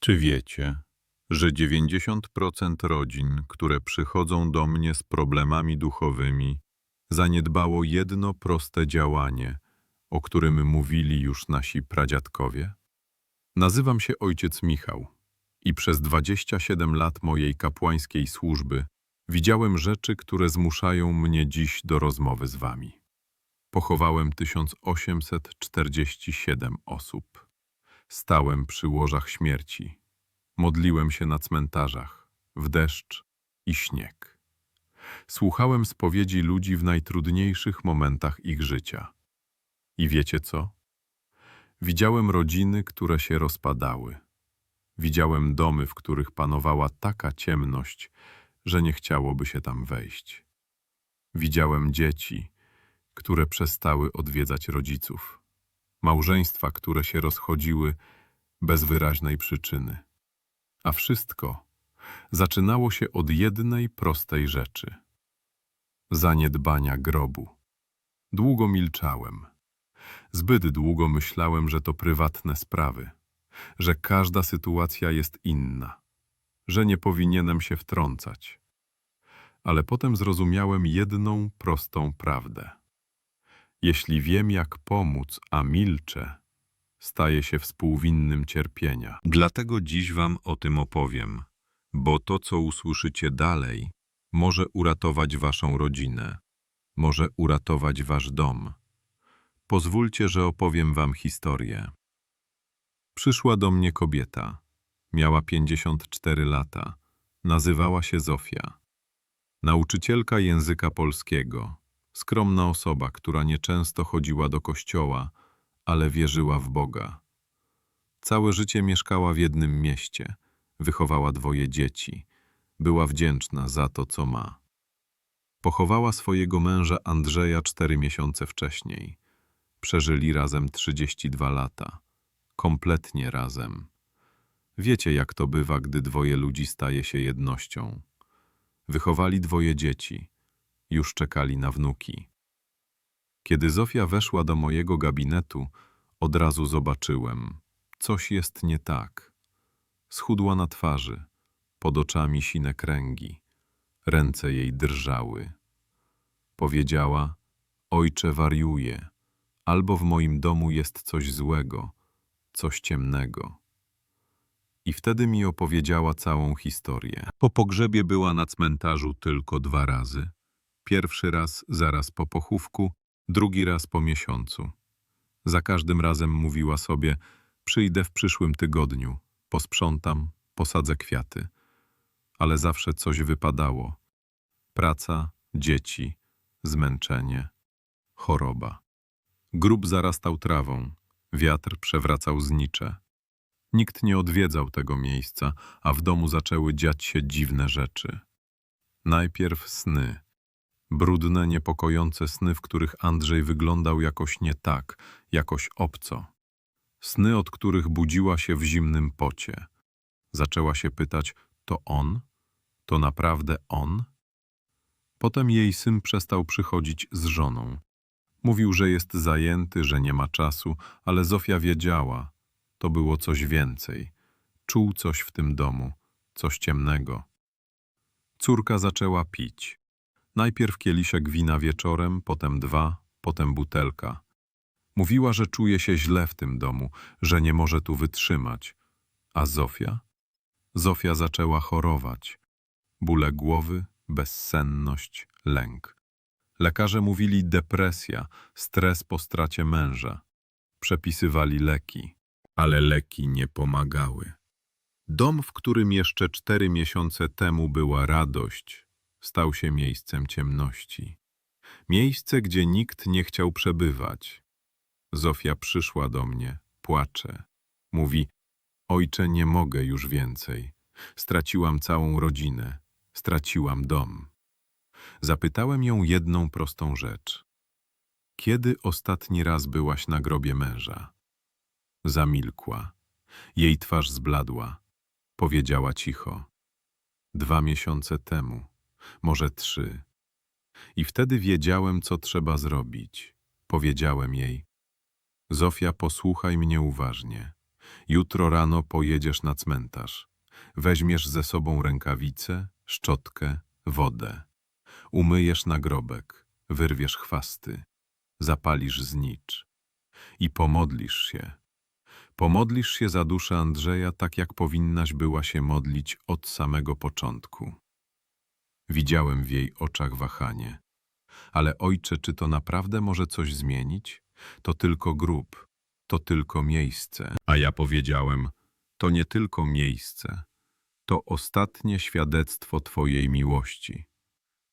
Czy wiecie, że 90% rodzin, które przychodzą do mnie z problemami duchowymi, zaniedbało jedno proste działanie, o którym mówili już nasi pradziadkowie? Nazywam się ojciec Michał i przez 27 lat mojej kapłańskiej służby widziałem rzeczy, które zmuszają mnie dziś do rozmowy z wami. Pochowałem 1847 osób. Stałem przy łożach śmierci. Modliłem się na cmentarzach, w deszcz i śnieg. Słuchałem spowiedzi ludzi w najtrudniejszych momentach ich życia. I wiecie co? Widziałem rodziny, które się rozpadały. Widziałem domy, w których panowała taka ciemność, że nie chciałoby się tam wejść. Widziałem dzieci, które przestały odwiedzać rodziców. Małżeństwa, które się rozchodziły bez wyraźnej przyczyny. A wszystko zaczynało się od jednej prostej rzeczy zaniedbania grobu. Długo milczałem. Zbyt długo myślałem, że to prywatne sprawy, że każda sytuacja jest inna, że nie powinienem się wtrącać. Ale potem zrozumiałem jedną prostą prawdę. Jeśli wiem, jak pomóc, a milczę, staję się współwinnym cierpienia. Dlatego dziś wam o tym opowiem, bo to, co usłyszycie dalej, może uratować waszą rodzinę, może uratować wasz dom. Pozwólcie, że opowiem wam historię. Przyszła do mnie kobieta. Miała 54 lata. Nazywała się Zofia. Nauczycielka języka polskiego. Skromna osoba, która nieczęsto chodziła do kościoła, ale wierzyła w Boga. Całe życie mieszkała w jednym mieście, wychowała dwoje dzieci, była wdzięczna za to, co ma. Pochowała swojego męża Andrzeja cztery miesiące wcześniej. Przeżyli razem 32 lata. Kompletnie razem. Wiecie, jak to bywa, gdy dwoje ludzi staje się jednością. Wychowali dwoje dzieci. Już czekali na wnuki. Kiedy Zofia weszła do mojego gabinetu, od razu zobaczyłem, coś jest nie tak. Schudła na twarzy, pod oczami sine kręgi, ręce jej drżały. Powiedziała, ojcze wariuje, albo w moim domu jest coś złego, coś ciemnego. I wtedy mi opowiedziała całą historię. Po pogrzebie była na cmentarzu tylko dwa razy. Pierwszy raz zaraz po pochówku, drugi raz po miesiącu. Za każdym razem mówiła sobie, przyjdę w przyszłym tygodniu, posprzątam, posadzę kwiaty. Ale zawsze coś wypadało. Praca, dzieci, zmęczenie, choroba. Grób zarastał trawą, wiatr przewracał znicze. Nikt nie odwiedzał tego miejsca, a w domu zaczęły dziać się dziwne rzeczy. Najpierw sny. Brudne, niepokojące sny, w których Andrzej wyglądał jakoś nie tak, jakoś obco. Sny, od których budziła się w zimnym pocie. Zaczęła się pytać, to on? To naprawdę on? Potem jej syn przestał przychodzić z żoną. Mówił, że jest zajęty, że nie ma czasu, ale Zofia wiedziała. To było coś więcej. Czuł coś w tym domu, coś ciemnego. Córka zaczęła pić. Najpierw kieliszek wina wieczorem, potem dwa, potem butelka. Mówiła, że czuje się źle w tym domu, że nie może tu wytrzymać. A Zofia? Zofia zaczęła chorować. Bóle głowy, bezsenność, lęk. Lekarze mówili depresja, stres po stracie męża. Przepisywali leki, ale leki nie pomagały. Dom, w którym jeszcze cztery miesiące temu była radość, stał się miejscem ciemności. Miejsce, gdzie nikt nie chciał przebywać. Zofia przyszła do mnie, płacze. Mówi, ojcze, nie mogę już więcej. Straciłam całą rodzinę, straciłam dom. Zapytałem ją jedną prostą rzecz. Kiedy ostatni raz byłaś na grobie męża? Zamilkła. Jej twarz zbladła. Powiedziała cicho. Dwa miesiące temu, może trzy. I wtedy wiedziałem, co trzeba zrobić. Powiedziałem jej. Zofia, posłuchaj mnie uważnie. Jutro rano pojedziesz na cmentarz. Weźmiesz ze sobą rękawice, szczotkę, wodę. Umyjesz nagrobek, wyrwiesz chwasty, zapalisz znicz i pomodlisz się. Pomodlisz się za duszę Andrzeja tak, jak powinnaś była się modlić od samego początku. Widziałem w jej oczach wahanie. Ale ojcze, czy to naprawdę może coś zmienić? To tylko grób, to tylko miejsce. A ja powiedziałem, to nie tylko miejsce, to ostatnie świadectwo Twojej miłości.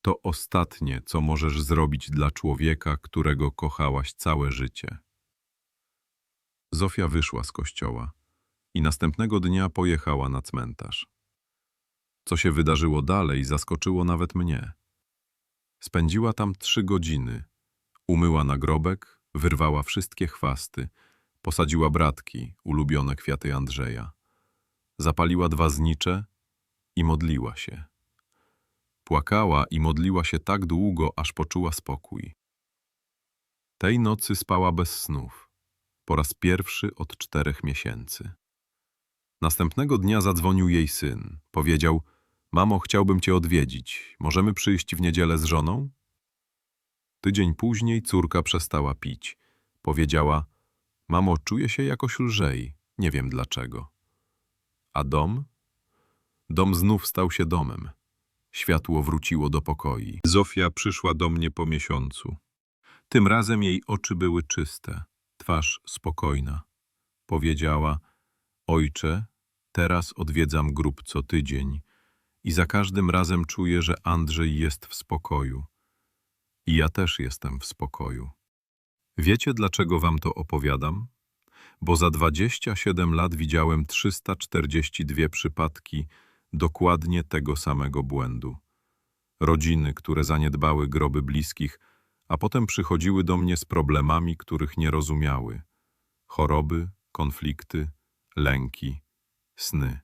To ostatnie, co możesz zrobić dla człowieka, którego kochałaś całe życie. Zofia wyszła z kościoła i następnego dnia pojechała na cmentarz. Co się wydarzyło dalej, zaskoczyło nawet mnie. Spędziła tam trzy godziny. Umyła nagrobek, wyrwała wszystkie chwasty, posadziła bratki, ulubione kwiaty Andrzeja. Zapaliła dwa znicze i modliła się. Płakała i modliła się tak długo, aż poczuła spokój. Tej nocy spała bez snów, po raz pierwszy od czterech miesięcy. Następnego dnia zadzwonił jej syn. Powiedział, mamo, chciałbym cię odwiedzić. Możemy przyjść w niedzielę z żoną? Tydzień później córka przestała pić. Powiedziała, mamo, czuję się jakoś lżej, nie wiem dlaczego. A dom? Dom znów stał się domem. Światło wróciło do pokoi. Zofia przyszła do mnie po miesiącu. Tym razem jej oczy były czyste, twarz spokojna. Powiedziała, ojcze, teraz odwiedzam grób co tydzień i za każdym razem czuję, że Andrzej jest w spokoju. I ja też jestem w spokoju. Wiecie, dlaczego wam to opowiadam? Bo za 27 lat widziałem 342 przypadki dokładnie tego samego błędu. Rodziny, które zaniedbały groby bliskich, a potem przychodziły do mnie z problemami, których nie rozumiały. Choroby, konflikty, lęki, sny.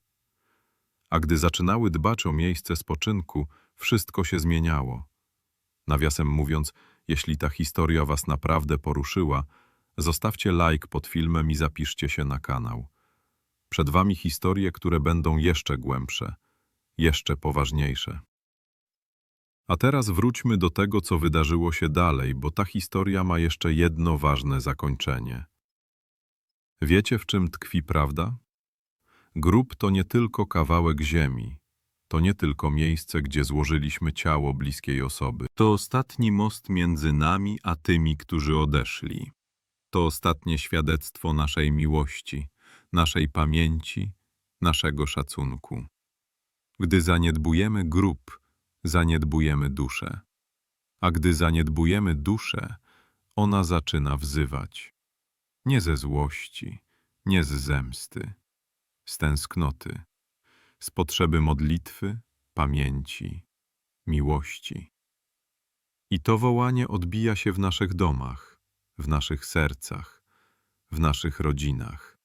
A gdy zaczynały dbać o miejsce spoczynku, wszystko się zmieniało. Nawiasem mówiąc, jeśli ta historia was naprawdę poruszyła, zostawcie like pod filmem i zapiszcie się na kanał. Przed wami historie, które będą jeszcze głębsze, jeszcze poważniejsze. A teraz wróćmy do tego, co wydarzyło się dalej, bo ta historia ma jeszcze jedno ważne zakończenie. Wiecie, w czym tkwi prawda? Grób to nie tylko kawałek ziemi, to nie tylko miejsce, gdzie złożyliśmy ciało bliskiej osoby. To ostatni most między nami a tymi, którzy odeszli. To ostatnie świadectwo naszej miłości, naszej pamięci, naszego szacunku. Gdy zaniedbujemy grób, zaniedbujemy duszę. A gdy zaniedbujemy duszę, ona zaczyna wzywać. Nie ze złości, nie z zemsty, z tęsknoty, z potrzeby modlitwy, pamięci, miłości. I to wołanie odbija się w naszych domach, w naszych sercach, w naszych rodzinach.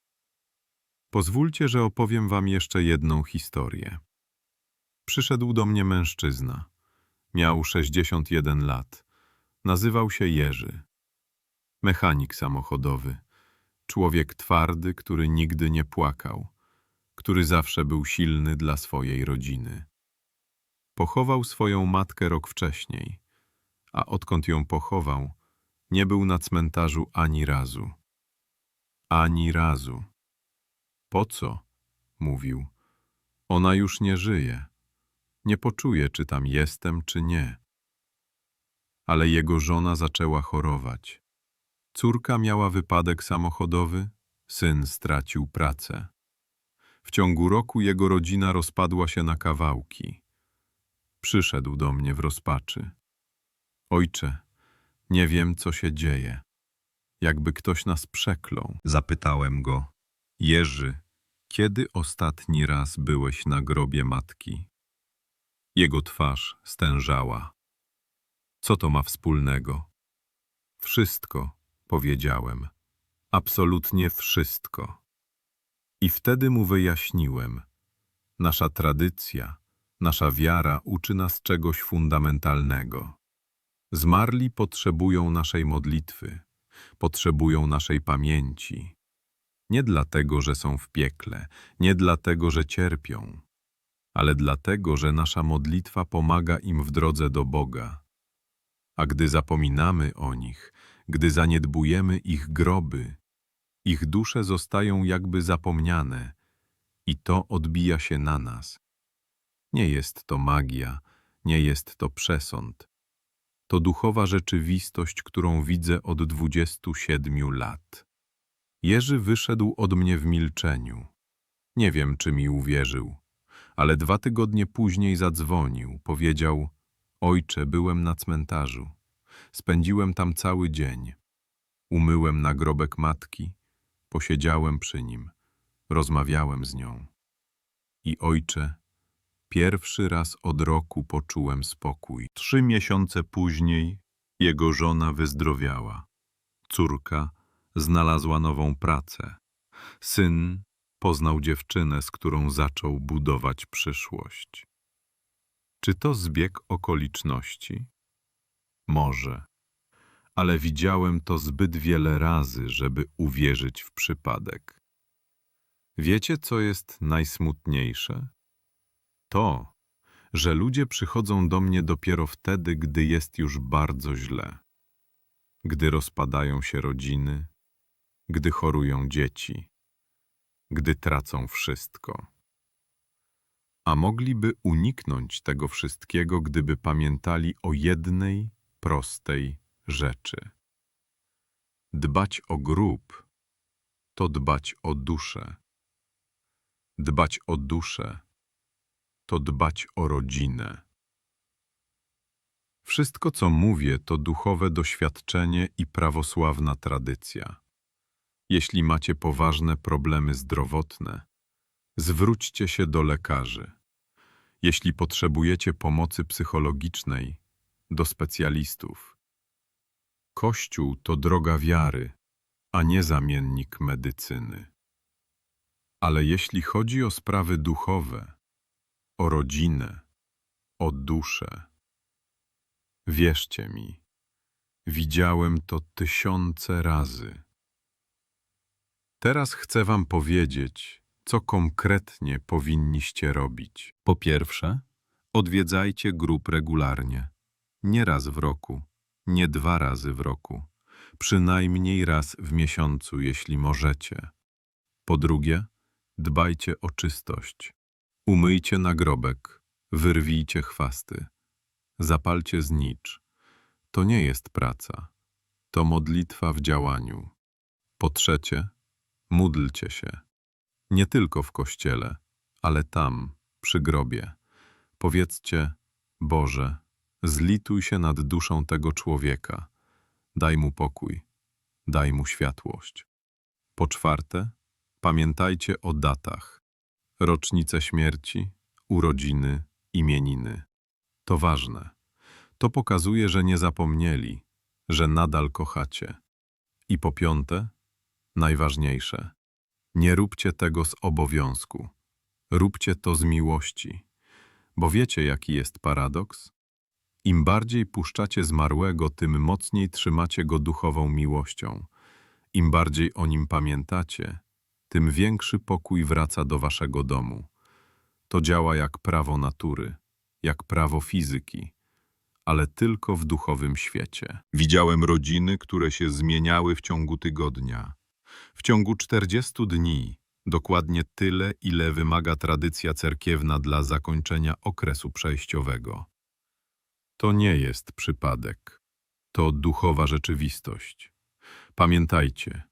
Pozwólcie, że opowiem wam jeszcze jedną historię. Przyszedł do mnie mężczyzna. Miał 61 lat. Nazywał się Jerzy. Mechanik samochodowy. Człowiek twardy, który nigdy nie płakał, który zawsze był silny dla swojej rodziny. Pochował swoją matkę rok wcześniej, a odkąd ją pochował, nie był na cmentarzu ani razu. Ani razu. Po co? mówił. Ona już nie żyje. Nie poczuje, czy tam jestem, czy nie. Ale jego żona zaczęła chorować. Córka miała wypadek samochodowy, syn stracił pracę. W ciągu roku jego rodzina rozpadła się na kawałki. Przyszedł do mnie w rozpaczy. Ojcze, nie wiem, co się dzieje. Jakby ktoś nas przeklął. Zapytałem go. Jerzy, kiedy ostatni raz byłeś na grobie matki? Jego twarz stężała. Co to ma wspólnego? Wszystko, powiedziałem. Absolutnie wszystko. I wtedy mu wyjaśniłem. Nasza tradycja, nasza wiara uczy nas czegoś fundamentalnego. Zmarli potrzebują naszej modlitwy, potrzebują naszej pamięci. Nie dlatego, że są w piekle, nie dlatego, że cierpią, ale dlatego, że nasza modlitwa pomaga im w drodze do Boga. A gdy zapominamy o nich, gdy zaniedbujemy ich groby, ich dusze zostają jakby zapomniane i to odbija się na nas. Nie jest to magia, nie jest to przesąd. To duchowa rzeczywistość, którą widzę od 27 lat. Jerzy wyszedł od mnie w milczeniu. Nie wiem, czy mi uwierzył, ale dwa tygodnie później zadzwonił, powiedział Ojcze, byłem na cmentarzu. Spędziłem tam cały dzień. Umyłem nagrobek matki, posiedziałem przy nim, rozmawiałem z nią. I ojcze, pierwszy raz od roku poczułem spokój. Trzy miesiące później jego żona wyzdrowiała. Córka znalazła nową pracę. Syn poznał dziewczynę, z którą zaczął budować przyszłość. Czy to zbieg okoliczności? Może, ale widziałem to zbyt wiele razy, żeby uwierzyć w przypadek. Wiecie, co jest najsmutniejsze? To, że ludzie przychodzą do mnie dopiero wtedy, gdy jest już bardzo źle. Gdy rozpadają się rodziny, gdy chorują dzieci, gdy tracą wszystko. A mogliby uniknąć tego wszystkiego, gdyby pamiętali o jednej prostej rzeczy. Dbać o grób to dbać o duszę. Dbać o duszę to dbać o rodzinę. Wszystko, co mówię, to duchowe doświadczenie i prawosławna tradycja. Jeśli macie poważne problemy zdrowotne, zwróćcie się do lekarzy. Jeśli potrzebujecie pomocy psychologicznej, do specjalistów. Kościół to droga wiary, a nie zamiennik medycyny. Ale jeśli chodzi o sprawy duchowe, o rodzinę, o duszę, wierzcie mi, widziałem to tysiące razy. Teraz chcę wam powiedzieć, co konkretnie powinniście robić. Po pierwsze, odwiedzajcie grup regularnie. Nie raz w roku, nie dwa razy w roku, przynajmniej raz w miesiącu, jeśli możecie. Po drugie, dbajcie o czystość. Umyjcie nagrobek, wyrwijcie chwasty, zapalcie znicz. To nie jest praca, to modlitwa w działaniu. Po trzecie, módlcie się. Nie tylko w kościele, ale tam, przy grobie. Powiedzcie, Boże, Zlituj się nad duszą tego człowieka. Daj mu pokój. Daj mu światłość. Po czwarte, pamiętajcie o datach. Rocznice śmierci, urodziny, imieniny. To ważne. To pokazuje, że nie zapomnieli, że nadal kochacie. I po piąte, najważniejsze. Nie róbcie tego z obowiązku. Róbcie to z miłości. Bo wiecie, jaki jest paradoks? Im bardziej puszczacie zmarłego, tym mocniej trzymacie go duchową miłością. Im bardziej o nim pamiętacie, tym większy pokój wraca do waszego domu. To działa jak prawo natury, jak prawo fizyki, ale tylko w duchowym świecie. Widziałem rodziny, które się zmieniały w ciągu tygodnia. W ciągu 40 dni, dokładnie tyle, ile wymaga tradycja cerkiewna dla zakończenia okresu przejściowego. To nie jest przypadek. To duchowa rzeczywistość. Pamiętajcie,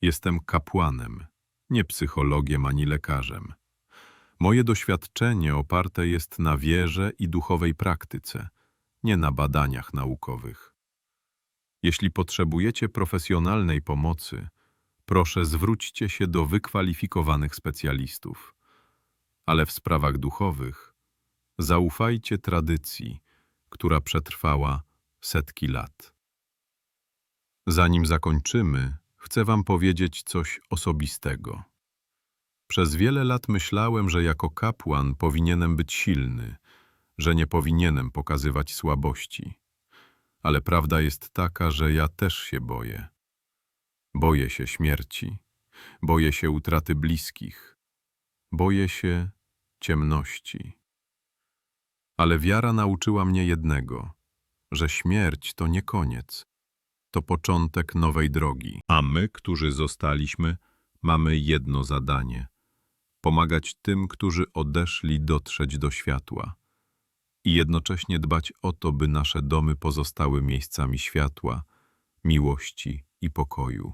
jestem kapłanem, nie psychologiem ani lekarzem. Moje doświadczenie oparte jest na wierze i duchowej praktyce, nie na badaniach naukowych. Jeśli potrzebujecie profesjonalnej pomocy, proszę zwróćcie się do wykwalifikowanych specjalistów. Ale w sprawach duchowych zaufajcie tradycji, która przetrwała setki lat. Zanim zakończymy, chcę Wam powiedzieć coś osobistego. Przez wiele lat myślałem, że jako kapłan powinienem być silny, że nie powinienem pokazywać słabości. Ale prawda jest taka, że ja też się boję. Boję się śmierci. boję się utraty bliskich, boję się ciemności. Ale wiara nauczyła mnie jednego, że śmierć to nie koniec, to początek nowej drogi. A my, którzy zostaliśmy, mamy jedno zadanie pomagać tym, którzy odeszli, dotrzeć do światła i jednocześnie dbać o to, by nasze domy pozostały miejscami światła, miłości i pokoju.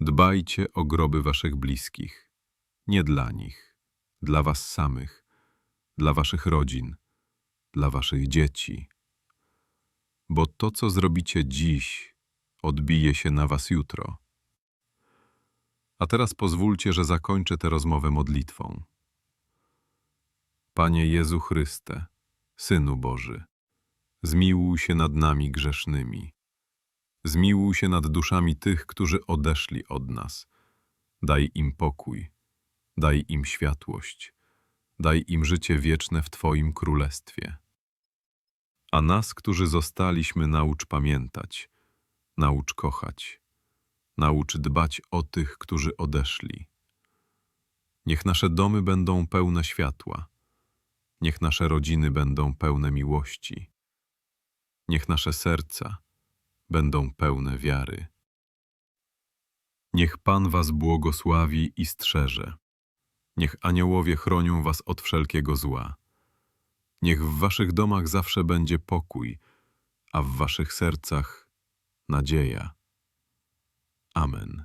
Dbajcie o groby waszych bliskich, nie dla nich, dla was samych, dla waszych rodzin, dla waszych dzieci. Bo to, co zrobicie dziś, odbije się na was jutro. A teraz pozwólcie, że zakończę tę rozmowę modlitwą. Panie Jezu Chryste, Synu Boży, zmiłuj się nad nami grzesznymi. Zmiłuj się nad duszami tych, którzy odeszli od nas. Daj im pokój, daj im światłość, daj im życie wieczne w Twoim królestwie. A nas, którzy zostaliśmy, naucz pamiętać, naucz kochać, naucz dbać o tych, którzy odeszli. Niech nasze domy będą pełne światła, niech nasze rodziny będą pełne miłości, niech nasze serca będą pełne wiary. Niech Pan Was błogosławi i strzeże. Niech aniołowie chronią Was od wszelkiego zła. Niech w Waszych domach zawsze będzie pokój, a w Waszych sercach nadzieja. Amen.